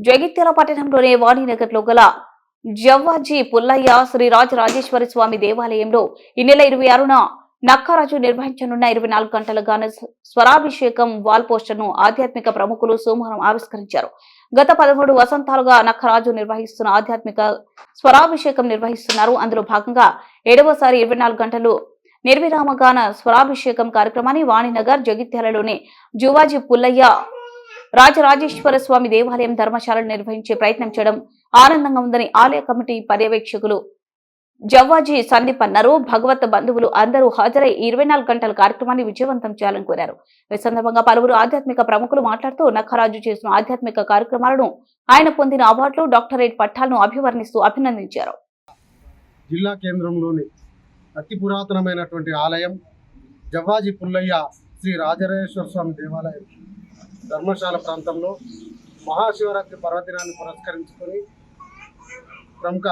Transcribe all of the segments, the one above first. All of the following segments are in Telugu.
జగిత్యాల పట్టణంలోని వాణినగర్లో గల జవ్వాజీ పుల్లయ్య శ్రీ రాజేశ్వర స్వామి దేవాలయంలో ఈ నెల ఇరవై ఆరున నక్కారాజు నిర్వహించనున్న ఇరవై నాలుగు గంటల గాన స్వరాభిషేకం వాల్ పోస్టర్ను ఆధ్యాత్మిక ప్రముఖులు సోమవారం ఆవిష్కరించారు. గత పదమూడు వసంతాలుగా నక్కరాజు నిర్వహిస్తున్న ఆధ్యాత్మిక స్వరాభిషేకం నిర్వహిస్తున్నారు. అందులో భాగంగా ఏడవసారి ఇరవై నాలుగు గంటలు నిర్విరామగాన స్వరాభిషేకం కార్యక్రమాన్ని వాణినగర్ జగిత్యాలలోని జువాజీ పుల్లయ్య రాజరాజేశ్వర స్వామి దేవాలయం ధర్మశాలను నిర్వహించే ప్రయత్నం చేయడం ఆనందంగా ఉందని ఆలయ కమిటీ పర్యవేక్షకులు జవ్వాజీ సందీప్ అన్నారు భగవత్ బంధువులు అందరూ హాజరై ఇరవై నాలుగు గంటల కార్యక్రమాన్ని విజయవంతం చేయాలని కోరారు. ఈ సందర్భంగా పలువురు ఆధ్యాత్మిక ప్రముఖులు మాట్లాడుతూ నక్కరాజు చేసిన ఆధ్యాత్మిక కార్యక్రమాలను ఆయన పొందిన అవార్డులు డాక్టరేట్ పట్టాలను అభివర్ణిస్తూ అభినందించారు. జిల్లా కేంద్రంలోని అతి పురాతనమైనటువంటి ఆలయం జవ్వాజీ పుల్లయ్య శ్రీ రాజరాజేశ్వర స్వామి దేవాలయం. ధర్మశాల ప్రాంతంలో మహాశివరాత్రి పర్వదినాన్ని పురస్కరించుకొని ప్రముఖ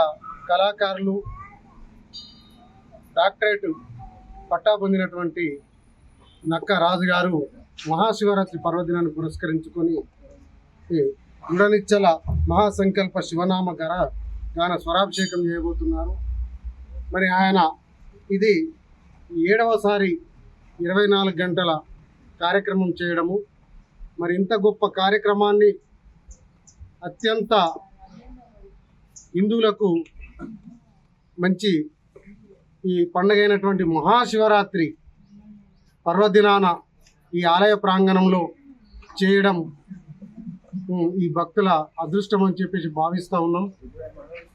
కళాకారులు డాక్టరేట్ పట్టా పొందినటువంటి నక్క రాజు గారు మహాశివరాత్రి పర్వదినాన్ని పురస్కరించుకొని ఈ గుడనిచ్చల మహాసంకల్ప శివనామ గర గాన స్వరాభిషేకం చేయబోతున్నారు. మరి ఆయన ఇది ఏడవసారి ఇరవై నాలుగు గంటల కార్యక్రమం చేయడము మరి ఇంత గొప్ప కార్యక్రమాన్ని అత్యంత హిందువులకు మంచి ఈ పండగైనటువంటి మహాశివరాత్రి పర్వదినాన ఈ ఆలయ ప్రాంగణంలో చేయడం ఈ భక్తుల అదృష్టం అని చెప్పేసి భావిస్తూ ఉన్నాం.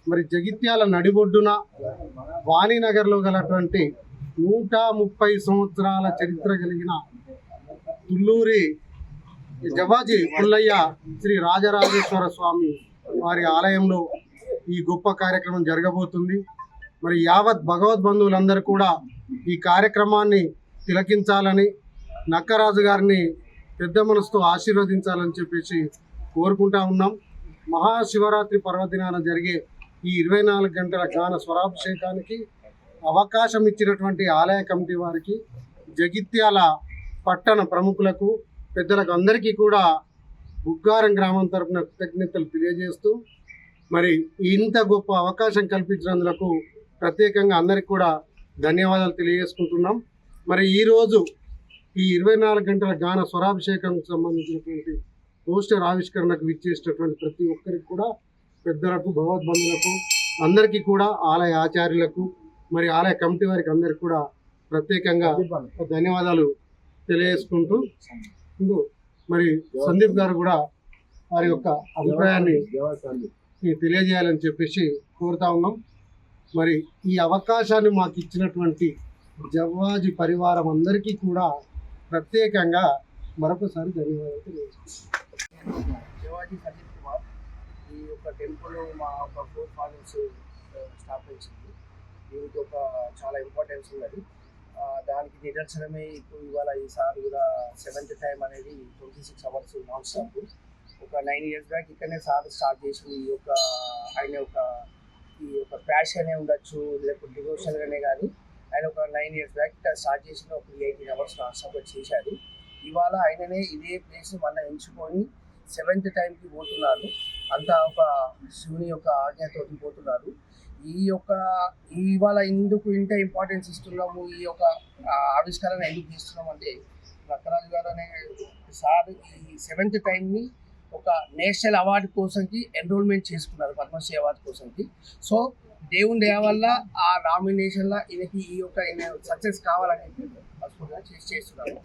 మరి జగిత్యాల నడిబొడ్డున వాణినగర్లో గలటువంటి నూట ముప్పై సంవత్సరాల చరిత్ర కలిగిన తుల్లూరి జవాజీ పుల్లయ్య శ్రీ రాజరాజేశ్వర స్వామి వారి ఆలయంలో ఈ గొప్ప కార్యక్రమం జరగబోతుంది. మరి యావత్ భగవద్ బంధువులందరూ కూడా ఈ కార్యక్రమాన్ని తిలకించాలని నక్కరాజు గారిని పెద్ద మనసుతో ఆశీర్వదించాలని చెప్పేసి కోరుకుంటా ఉన్నాం. మహాశివరాత్రి పర్వదినాన జరిగే ఈ ఇరవై నాలుగు గంటల గాన స్వరాభిషేకానికి అవకాశం ఇచ్చినటువంటి ఆలయ కమిటీ వారికి జగిత్యాల పట్టణ ప్రముఖులకు పెద్దలకు అందరికీ కూడా బుగ్గారం గ్రామం తరపున కృతజ్ఞతలు తెలియజేస్తూ మరి ఇంత గొప్ప అవకాశం కల్పించినందుకు ప్రత్యేకంగా అందరికి కూడా ధన్యవాదాలు తెలియజేసుకుంటున్నాం. మరి ఈరోజు ఈ ఇరవై నాలుగు గంటల గాన స్వరాభిషేకానికి సంబంధించినటువంటి పోస్టర్ ఆవిష్కరణకు విచ్చేసినటువంటి ప్రతి ఒక్కరికి కూడా పెద్దలకు భగవద్బంధులకు అందరికీ కూడా ఆలయ ఆచార్యులకు మరి ఆలయ కమిటీ వారికి అందరికి కూడా ప్రత్యేకంగా ధన్యవాదాలు తెలియజేసుకుంటూ ముందు మరి సందీప్ గారు కూడా వారి యొక్క అభిప్రాయాన్ని తెలియజేయాలని చెప్పేసి కోరుతా ఉన్నాం. మరి ఈ అవకాశాన్ని మాకు ఇచ్చినటువంటి జవ్వాజి పరివారం అందరికీ కూడా ప్రత్యేకంగా మరొకసారి ధన్యవాదాలు తెలియజేస్తున్నాం శివాజీ సందీప్ కుమార్ ఈ యొక్క టెంపుల్ మా యొక్క ఫోర్ ఫాదర్స్ స్థాపించింది. దీనికి ఒక చాలా ఇంపార్టెన్స్ ఉన్నది. దానికి నిదర్శనమే ఇప్పుడు ఇవాళ ఈసారి కూడా సెవెంత్ టైం అనేది twenty six hours non stop ఒక నైన్ ఇయర్స్ బ్యాక్ ఇక్కడనే సార్ స్టార్ట్ చేసి ఈ యొక్క ఆయన ఒక ఈ యొక్క ప్యాషనే ఉండొచ్చు లేకపోతే డివోషన్గానే కానీ ఆయన ఒక నైన్ ఇయర్స్ బ్యాక్ స్టార్ట్ చేసిన ఒక ఎయిటీన్ అవర్స్ నాన్ స్టాప్ చేశారు. ఇవాళ ఆయననే ఇదే ప్లేస్ మళ్ళీ ఎంచుకొని సెవెంత్ టైంకి పోతున్నారు. అంతా ఒక శివుని యొక్క ఆజ్ఞతోటి పోతున్నారు. ఈ యొక్క ఇవాళ ఎందుకు ఇంత ఇంపార్టెన్స్ ఇస్తున్నాము ఈ యొక్క ఆవిష్కరణ ఎందుకు చేస్తున్నాం అంటే రక్కరాజు గారు అనే సార్ ఈ సెవెంత్ టైంని ఒక నేషనల్ అవార్డు కోసంకి ఎన్రోల్మెంట్ చేసుకున్నారు పద్మశ్రీ అవార్డు కోసంకి. సో దేవుని దయ వల్ల ఆ నామినేషన్లో ఈయనకి ఈ యొక్క సక్సెస్ కావాలని మనస్ఫూర్తిగా చేసి చేస్తున్నాము.